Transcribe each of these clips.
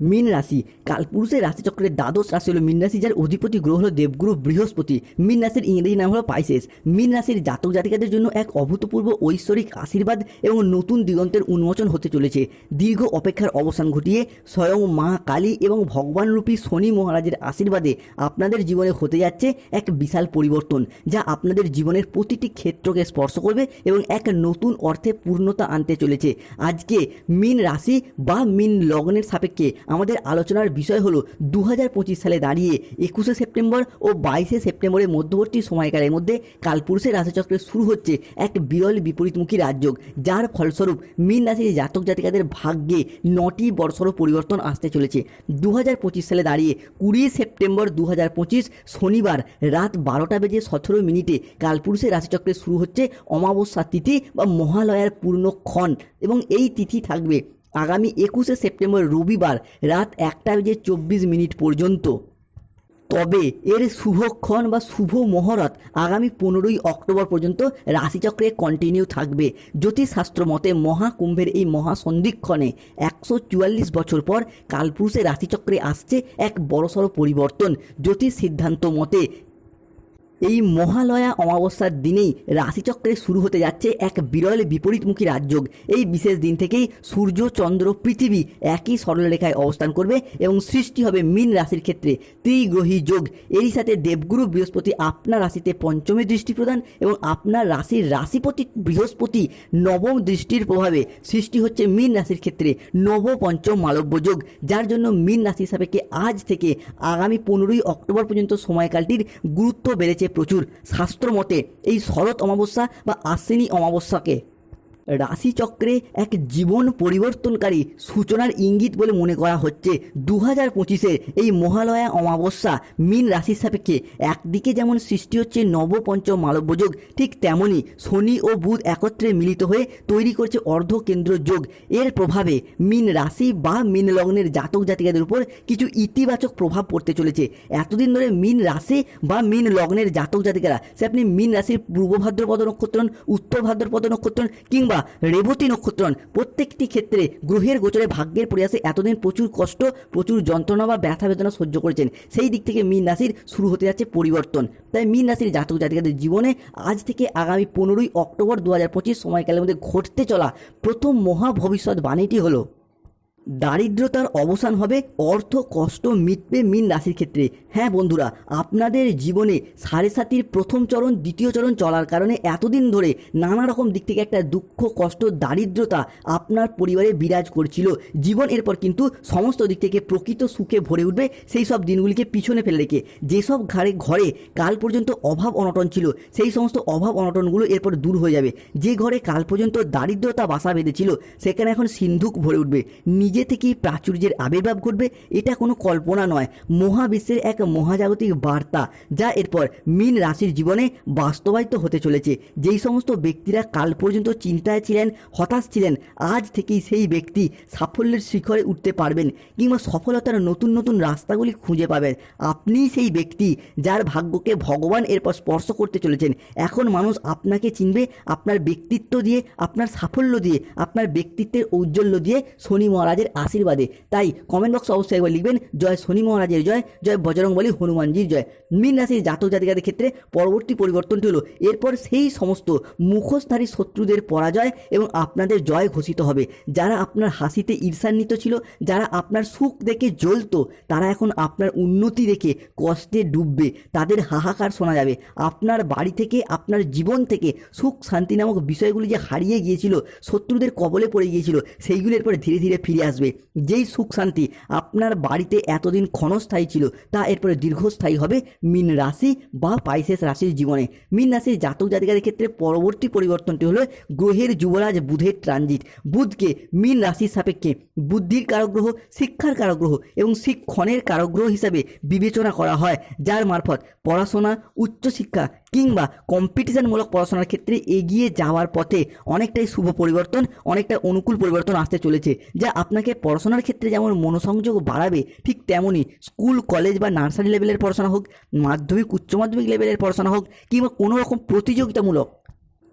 মীন রাশি। কালপুরুষের রাশিচক্রের দ্বাদশ রাশি হলো মীন রাশি, যার অধিপতি গ্রহ হলো দেবগুরু বৃহস্পতি। মীন রাশির ইংরেজি নাম হলো পাইসেস। মীন রাশির জাতক জাতিকাদের জন্য এক অভূতপূর্ব ঐশ্বরিক আশীর্বাদ এবং নতুন দিগন্তের উন্মোচন হতে চলেছে। দীর্ঘ অপেক্ষার অবসান ঘটিয়ে স্বয়ং মা কালী এবং ভগবানরূপী শনি মহারাজের আশীর্বাদে আপনাদের জীবনে হতে যাচ্ছে এক বিশাল পরিবর্তন, যা আপনাদের জীবনের প্রতিটি ক্ষেত্রকে স্পর্শ করবে এবং এক নতুন অর্থে পূর্ণতা আনতে চলেছে। আজকে মীন রাশি বা মীন লগ্নের সাপেক্ষে আমাদের আলোচনার বিষয় হলো দু হাজার পঁচিশ সালে দাঁড়িয়ে একুশে সেপ্টেম্বর ও বাইশে সেপ্টেম্বরের মধ্যবর্তী সময়কালের মধ্যে কালপুরুষের রাশিচক্রে শুরু হচ্ছে এক বিরল বিপরীতমুখী রাজযোগ, যার ফলস্বরূপ মীন রাশির জাতক জাতিকাদের ভাগ্যে নটি বর্ষর পরিবর্তন আসতে চলেছে। দু হাজার পঁচিশ সালে দাঁড়িয়ে কুড়ি সেপ্টেম্বর দু হাজার পঁচিশ শনিবার রাত বারোটা বেজে সতেরো মিনিটে কালপুরুষের রাশিচক্রে শুরু হচ্ছে অমাবস্যা তিথি বা মহালয়ার পূর্ণক্ষণ এবং এই তিথি থাকবে আগামী একুশে সেপ্টেম্বর রবিবার রাত একটা বেজে চব্বিশ মিনিট পর্যন্ত। তবে এর শুভক্ষণ বা শুভ মহরত আগামী পনেরোই অক্টোবর পর্যন্ত রাশিচক্রে কন্টিনিউ থাকবে। জ্যোতিষশাস্ত্র মতে মহাকুম্ভের এই মহাসন্ধিক্ষণে একশো চুয়াল্লিশ বছর পর কালপুরুষের রাশিচক্রে আসছে এক বড়সড় পরিবর্তন। জ্যোতিষ সিদ্ধান্ত মতে এই মহালয়া অমাবস্যার দিনেই রাশিচক্রে শুরু হতে যাচ্ছে এক বিরল বিপরীতমুখী রাজযোগ। এই বিশেষ দিন থেকেই সূর্য, চন্দ্র, পৃথিবী একই সরলরেখায় অবস্থান করবে এবং সৃষ্টি হবে মীন রাশির ক্ষেত্রে ত্রিগ্রহী যোগ। এরই সাথে দেবগুরু বৃহস্পতি আপনার রাশিতে পঞ্চমী দৃষ্টি প্রদান এবং আপনার রাশির রাশিপতি বৃহস্পতি নবম দৃষ্টির প্রভাবে সৃষ্টি হচ্ছে মীন রাশির ক্ষেত্রে নব পঞ্চম মালব্য যোগ। যার জন্য মীন রাশি সাপেক্ষে আজ থেকে আগামী পনেরোই অক্টোবর পর্যন্ত সময়কালটির গুরুত্ব বেড়েছে প্রচুর। শাস্ত্র মতে এই শরৎ অমাবস্যা বা আশ্বিনী অমাবস্যাকে রাশিচক্রে এক জীবন পরিবর্তনকারী সূচনার ইঙ্গিত বলে মনে করা হচ্ছে। দু হাজার পঁচিশের এই মহালয়া অমাবস্যা মীন রাশির সাপেক্ষে একদিকে যেমন সৃষ্টি হচ্ছে নবপঞ্চম মালব্যযোগ, ঠিক তেমনই শনি ও বুধ একত্রে মিলিত হয়ে তৈরি করছে অর্ধকেন্দ্র যোগ। এর প্রভাবে মীন রাশি বা মীন লগ্নের জাতক জাতিকাদের উপর কিছু ইতিবাচক প্রভাব পড়তে চলেছে। এতদিন ধরে মীন রাশি বা মীন লগ্নের জাতক জাতিকারা, সে আপনি মীন রাশির পূর্ব ভাদ্রপদ নক্ষত্র উত্তর ভাদ্রপদ নক্ষত্র কিংবা রেবতী নক্ষত্রণ। প্রত্যেকটি ক্ষেত্রে গ্রহের গোচরে ভাগ্যের প্রয়াসে এতদিন প্রচুর কষ্ট, প্রচুর যন্ত্রণা বা ব্যথা বেদনা সহ্য করেছেন। সেই দিক থেকে মীন রাশির শুরু হতে যাচ্ছে পরিবর্তন। তাই মীন রাশির জাতক জাতিকাদের জীবনে আজ থেকে আগামী পনেরোই অক্টোবর দু হাজার পঁচিশ সময়কালের মধ্যে ঘটতে চলা প্রথম মহা ভবিষ্যৎ বাণীটি হলো দারিদ্রতার অবসান হবে অর্থ, কষ্ট, মিটবে মিন রাশির ক্ষেত্রে। হ্যাঁ বন্ধুরা, আপনাদের জীবনে সাড়ে সাতির প্রথম চরণ, দ্বিতীয় চরণ চলার কারণে এতদিন ধরে নানা রকম দিক থেকে একটা দুঃখ, কষ্ট, দারিদ্রতা আপনার পরিবারে বিরাজ করছিল। জীবন এরপর কিন্তু সমস্ত দিক থেকে প্রকৃত সুখে ভরে উঠবে সেই সব দিনগুলিকে পিছনে ফেলে রেখে। যেসব ঘরে ঘরে কাল পর্যন্ত অভাব অনটন ছিল, সেই সমস্ত অভাব অনটনগুলো এরপর দূর হয়ে যাবে। যে ঘরে কাল পর্যন্ত দারিদ্রতা বাসা বেঁধেছিল, সেখানে এখন সিন্ধুক ভরে উঠবে। নিজে থেকেই প্রাচুর্যের আবির্ভাব ঘটবে, এটা কোনো কল্পনা নয়। মহাবিশ্বের এক মহাজাগতিক বার্তা, যা এরপর মীন রাশির জীবনে বাস্তবায়িত হতে চলেছে। যেই সমস্ত ব্যক্তিরা কাল পর্যন্ত চিন্তায় ছিলেন, হতাশ ছিলেন, আজ থেকেই সেই ব্যক্তি সাফল্যের শিখরে উঠতে পারবেন কিংবা সফলতার নতুন নতুন রাস্তাগুলি খুঁজে পাবেন। আপনিই সেই ব্যক্তি যার ভাগ্যকে ভগবান এরপর স্পর্শ করতে চলেছেন। এখন মানুষ আপনাকে চিনবে, আপনার ব্যক্তিত্ব দিয়ে, আপনার সাফল্য দিয়ে, আপনার ব্যক্তিত্বের ঔজ্জ্বল্য দিয়ে শনি মহারাজের আশীর্বাদে। তাই কমেন্ট বক্সে অবশ্যই একবার লিখবেন, জয় শনি মহারাজের জয় জয় বজরংবলী হনুমানজির জয়। মীন রাশির জাতক জাতিকাদের ক্ষেত্রে পরবর্তী পরিবর্তনটি হলো, এরপর সেই সমস্ত মুখোশধারী শত্রুদের পরাজয় এবং আপনাদের জয় ঘোষিত হবে। যারা আপনার হাসিতে ঈর্ষান্বিত ছিল, যারা আপনার সুখ দেখে জ্বলতো, তারা এখন আপনার উন্নতি দেখে কষ্টে ডুববে। তাদের হাহাকার শোনা যাবে। আপনার বাড়ি থেকে, আপনার জীবন থেকে সুখ শান্তি নামক বিষয়গুলি যে হারিয়ে গিয়েছিল, শত্রুদের কবলে পড়ে গিয়েছিল সেইগুলির এরপর ধীরে ধীরে ফিরে আসবে। যেই সুখ শান্তি আপনার বাড়িতে এতদিন ক্ষণস্থায়ী ছিল, তা এরপরে দীর্ঘস্থায়ী হবে মিন রাশি বা পাইসেস রাশির জীবনে। মিন রাশির জাতক জাতিকাদের ক্ষেত্রে পরবর্তী পরিবর্তনটি হলো গ্রহের যুবরাজ বুধের ট্রানজিট বুধকে মিন রাশির সাপেক্ষে বুদ্ধির কারগ্রহ, শিক্ষার কারগ্রহ এবং শিক্ষণের কারগ্রহ হিসাবে বিবেচনা করা হয়, যার মারফত পড়াশোনা, উচ্চশিক্ষা কিংবা কম্পিটিশনমূলক পড়াশোনার ক্ষেত্রে এগিয়ে যাওয়ার পথে অনেকটাই শুভ পরিবর্তন, অনেকটা অনুকূল পরিবর্তন আসতে চলেছে, যা আপনাকে পড়াশোনার ক্ষেত্রে যেমন মনোসংযোগ বাড়াবে, ঠিক তেমনই স্কুল, কলেজ বা নার্সারি লেভেলের পড়াশোনা হোক, মাধ্যমিক, উচ্চ মাধ্যমিক লেভেলের পড়াশোনা হোক কিংবা কোনো রকম প্রতিযোগিতামূলক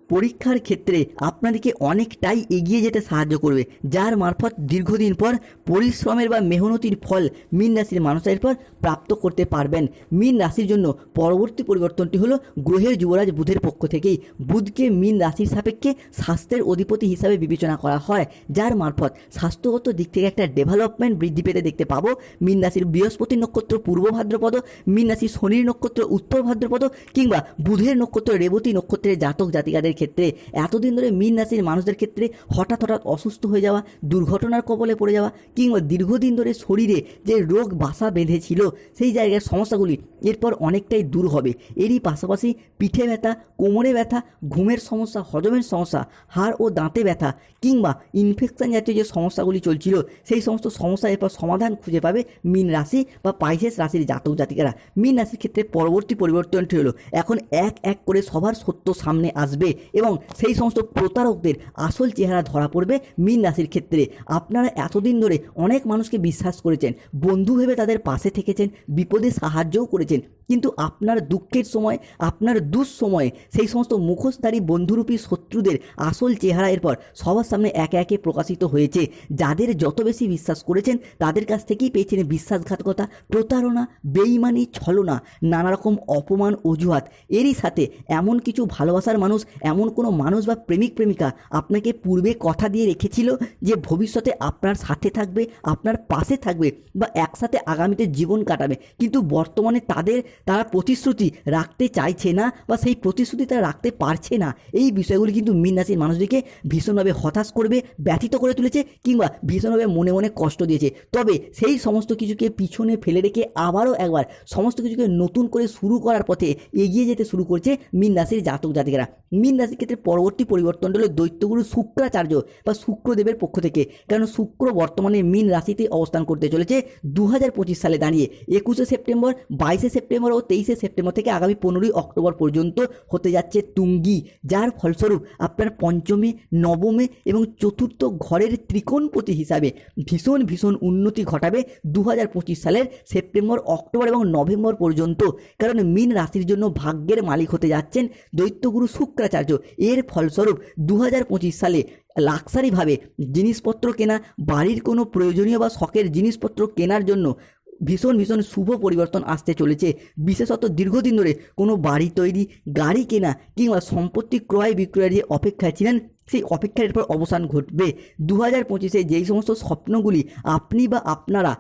পরীক্ষার ক্ষেত্রে আপনাদেরকে অনেকটাই এগিয়ে যেতে সাহায্য করবে, যার মারফত দীর্ঘদিন পর পরিশ্রমের বা মেহনতির ফল মীন রাশির মানুষের পর প্রাপ্ত করতে পারবেন। মীন রাশির জন্য পরবর্তী পরিবর্তনটি হলো গ্রহের যুবরাজ বুধের পক্ষ থেকেই বুধকে মীন রাশির সাপেক্ষে স্বাস্থ্যের অধিপতি হিসাবে বিবেচনা করা হয়, যার মারফত স্বাস্থ্যগত দিক থেকে একটা ডেভেলপমেন্ট বৃদ্ধি পেতে দেখতে পাবো। মীন রাশির বৃহস্পতি নক্ষত্র পূর্ব ভাদ্রপদ, মীন রাশির শনির নক্ষত্র উত্তর ভাদ্রপদ কিংবা বুধের নক্ষত্র রেবতী নক্ষত্রের জাতক জাতিকাদের ক্ষেত্রে, এতদিন ধরে মীন রাশির মানুষদের ক্ষেত্রে হঠাৎ হঠাৎ অসুস্থ হয়ে যাওয়া, দুর্ঘটনার কবলে পড়ে যাওয়া কিংবা দীর্ঘদিন ধরে শরীরে যে রোগ বাসা বেঁধেছিল, সেই জায়গার সমস্যাগুলি এরপর অনেকটাই দূর হবে। এরই পাশাপাশি পিঠে ব্যথা, কোমরে ব্যথা, ঘুমের সমস্যা, হজমের সমস্যা, হাড় ও দাঁতে ব্যথা কিংবা ইনফেকশন জাতীয় যে সমস্যাগুলি চলছিল, সেই সমস্ত সমস্যা এরপর সমাধান খুঁজে পাবে মীন রাশি বা পাইসেস রাশির জাতক জাতিকারা। মীন রাশির ক্ষেত্রে পরবর্তী পরিবর্তনটি হলো, এখন এক এক করে সবার সত্য সামনে আসবে। এবং সেই সমস্ত প্রতারকদের আসল চেহারা ধরা পড়বে মীন রাশির ক্ষেত্রে। আপনারা এতদিন ধরে অনেক মানুষকে বিশ্বাস করেছেন, বন্ধু ভেবে তাদের পাশে থেকেছেন, বিপদে সাহায্যও করেছেন, কিন্তু আপনার দুঃখের সময়, আপনার দুঃসময়ে সেই সমস্ত মুখোশধারী বন্ধুরূপী শত্রুদের আসল চেহারা এরপর সবার সামনে একে একে প্রকাশিত হয়েছে। যাদের যত বেশি বিশ্বাস করেছেন, তাদের কাছ থেকেই পেয়েছেন বিশ্বাসঘাতকতা, প্রতারণা, বেইমানি, ছলনা, নানারকম অপমান, অজুহাত। এরই সাথে এমন কিছু ভালোবাসার মানুষ এমন কোনো মানুষ বা প্রেমিক, প্রেমিকা আপনাকে পূর্বে কথা দিয়ে রেখেছিল যে ভবিষ্যতে আপনার সাথে থাকবে, আপনার পাশে থাকবে বা একসাথে আগামীতে জীবন কাটাবে? কিন্তু বর্তমানে তাদের, তারা প্রতিশ্রুতি রাখতে চাইছে না বা সেই প্রতিশ্রুতি তারা রাখতে পারছে না। এই বিষয়গুলি কিন্তু মীন রাশির মানুষদেরকে ভীষণভাবে হতাশ করবে, ব্যথিত করে তুলেছে কিংবা ভীষণভাবে মনে মনে কষ্ট দিয়েছে। তবে সেই সমস্ত কিছুকে পিছনে ফেলে রেখে আবারও একবার সমস্ত কিছুকে নতুন করে শুরু করার পথে এগিয়ে যেতে শুরু করছে মীন রাশির জাতক জাতিকেরা মীন রাশির ক্ষেত্রে পরবর্তী পরিবর্তন হলো দৈত্যগুরু শুক্রাচার্য বা শুক্রদেবের পক্ষ থেকে। কারণ শুক্র বর্তমানে মীন রাশিতে অবস্থান করতে চলেছে দু হাজার পঁচিশ সালে দাঁড়িয়ে। একুশে সেপ্টেম্বর, বাইশে সেপ্টেম্বর ও তেইশে সেপ্টেম্বর থেকে আগামী পনেরোই অক্টোবর পর্যন্ত হতে যাচ্ছে তুঙ্গি। যার ফলস্বরূপ আপনার পঞ্চমে, নবমে এবং চতুর্থ ঘরের ত্রিকোণপতি হিসাবে ভীষণ ভীষণ উন্নতি ঘটাবে দু হাজার পঁচিশ সালের সেপ্টেম্বর, অক্টোবর এবং নভেম্বর পর্যন্ত। কারণ মীন রাশির জন্য ভাগ্যের মালিক হতে যাচ্ছেন দৈত্যগুরু শুক্রাচার্য। এর ফলস্বরূপ দু হাজার পঁচিশ সালে লাক্সারিভাবে জিনিসপত্র কেনা, বাড়ির কোনো প্রয়োজনীয় বা শখের জিনিসপত্র কেনার জন্য ভীষণ ভীষণ শুভ পরিবর্তন আসতে চলেছে। বিশেষত দীর্ঘদিন ধরে কোনো বাড়ি তৈরি, গাড়ি কেনা কিংবা সম্পত্তি ক্রয় বিক্রয়ের যে অপেক্ষায় ছিলেন, সেই অপেক্ষার এরপর অবসান ঘটবে। দু হাজার পঁচিশে যেই সমস্ত স্বপ্নগুলি আপনি বা আপনারা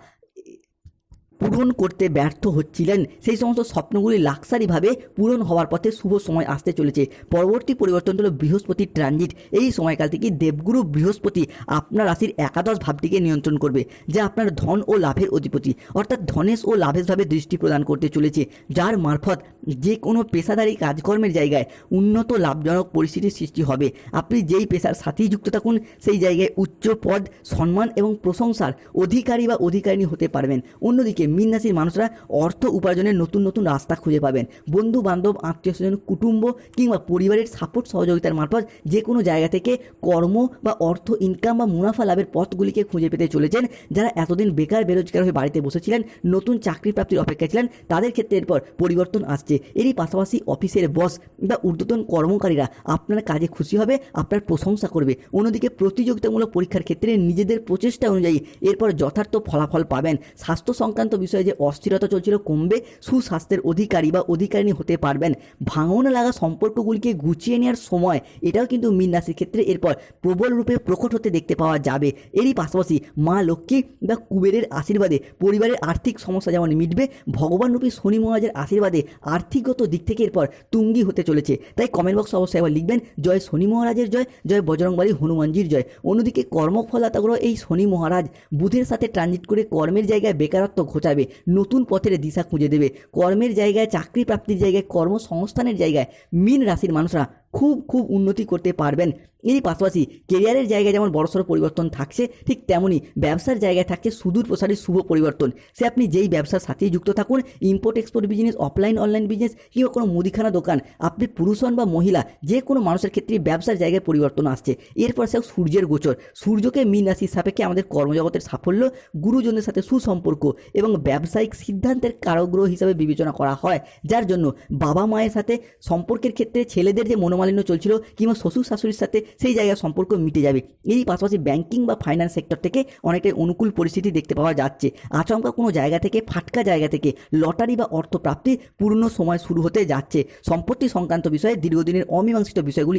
পূরণ করতে ব্যর্থ হচ্ছিলেন। সেই সমস্ত স্বপ্নগুলি লাক্সারিভাবে পূরণ হওয়ার পথে শুভ সময় আসতে চলেছে। পরবর্তী পরিবর্তন হলো বৃহস্পতির ট্রানজিট। এই সময়কাল থেকে দেবগুরু বৃহস্পতি আপনার রাশির একাদশ ভাবটিকে নিয়ন্ত্রণ করবে, যা আপনার ধন ও লাভের অধিপতি। অর্থাৎ ধনেশ ও লাভেশ ভাবে দৃষ্টি প্রদান করতে চলেছে, যার মারফত যে কোনো পেশাদারী কাজকর্মের জায়গায় উন্নত লাভজনক পরিস্থিতির সৃষ্টি হবে। আপনি যেই পেশার সাথেই যুক্ত থাকুন, সেই জায়গায় উচ্চ পদ, সম্মান এবং প্রশংসার অধিকারী বা অধিকারিণী হতে পারবেন। অন্যদিকে মীন রাশির মানুষরা অর্থ উপার্জনের নতুন নতুন রাস্তা খুঁজে পাবেন। বন্ধু বান্ধব আত্মীয় স্বজন, কুটুম্ব কিংবা পরিবারের সাপোর্ট সহযোগিতার মারফত যে কোনো জায়গা থেকে কর্ম বা অর্থ ইনকাম বা মুনাফা লাভের পথগুলিকে খুঁজে পেতে চলেছেন। যারা এতদিন বেকার, বেরোজগার হয়ে বাড়িতে বসেছিলেন, নতুন চাকরি প্রাপ্তির অপেক্ষা ছিলেন, তাদের ক্ষেত্রে এরপর পরিবর্তন আসছে। এরই পাশাপাশি অফিসের বস বা ঊর্ধ্বতন কর্মকারীরা আপনার কাজে খুশি হবে, আপনার প্রশংসা করবে। অন্যদিকে প্রতিযোগিতামূলক পরীক্ষার ক্ষেত্রে নিজেদের প্রচেষ্টা অনুযায়ী এরপর যথার্থ ফলাফল পাবেন। স্বাস্থ্য সংক্রান্ত বিষয়ে যে অস্থিরতা চলছিল কমবে, সুস্বাস্থ্যের অধিকারী বা অধিকারিণী হতে পারবেন। ভাঙন লাগা সম্পর্কগুলিকে গুছিয়ে নেওয়ার সময় এটাও কিন্তু মীন রাশির ক্ষেত্রে এরপর প্রবল রূপে প্রকট হতে দেখতে পাওয়া যাবে। এরই পাশাপাশি মা লক্ষ্মী বা কুবেরের আশীর্বাদে পরিবারের আর্থিক সমস্যা যেমন মিটবে ভগবানরূপী শনি মহারাজের আশীর্বাদে আর্থিকগত দিক থেকে এরপর তুঙ্গি হতে চলেছে। তাই কমেন্ট বক্স অবশ্যই আবার লিখবেন, জয় শনি মহারাজের জয় জয় বজরংবালী হনুমানজির জয়। অন্যদিকে কর্মফলাতাগুলো এই শনি মহারাজ বুধের সাথে ট্রানজিট করে কর্মের জায়গায় বেকারত্ব ঘোচাবে নতুন পথের দিশা খুঁজে দেবে। কর্মের জায়গায় চাকরি প্রাপ্তির জায়গায়, কর্মসংস্থানের জায়গায়, মিন রাশির মানুষরা খুব খুব উন্নতি করতে পারবেন। এরই পাশাপাশি কেরিয়ারের জায়গায় যেমন বড়সড় পরিবর্তন থাকছে, ঠিক তেমনই ব্যবসার জায়গায় থাকছে সুদূর প্রসারী শুভ পরিবর্তন। সে আপনি যেই ব্যবসার সাথেই যুক্ত থাকুন import export business offline online business কিংবা কোনো মুদিখানা দোকান, আপনি পুরুষ হন বা মহিলা, যে কোনো মানুষের ক্ষেত্রে ব্যবসার জায়গায় পরিবর্তন আসছে। এরপর সে সূর্যের গোচর। সূর্যকে মীন রাশির সাপেক্ষে আমাদের কর্মজগতের সাফল্য, গুরুজনদের সাথে সুসম্পর্ক এবং ব্যবসায়িক সিদ্ধান্তের কারগ্রহ হিসাবে বিবেচনা করা হয়। যার জন্য বাবা মায়ের সাথে সম্পর্কের ক্ষেত্রে ছেলেদের যে মনোমালিন্য মনোমালিন্য চলছিল কিংবা শ্বশুর শাশুড়ির সাথে সেই জায়গার সম্পর্ক মিটে যাবে। এই পাশাপাশি ব্যাংকিং বা ফাইন্যান্স সেক্টর থেকে অনেকটাই অনুকূল পরিস্থিতি দেখতে পাওয়া যাচ্ছে। আচমকা কোনো জায়গা থেকে ফাটকা জায়গা থেকে লটারি বা অর্থপ্রাপ্তি পূর্ণ সময় শুরু হতে যাচ্ছে। সম্পত্তি সংক্রান্ত বিষয়ে দীর্ঘদিনের অমীমাংসিত বিষয়গুলি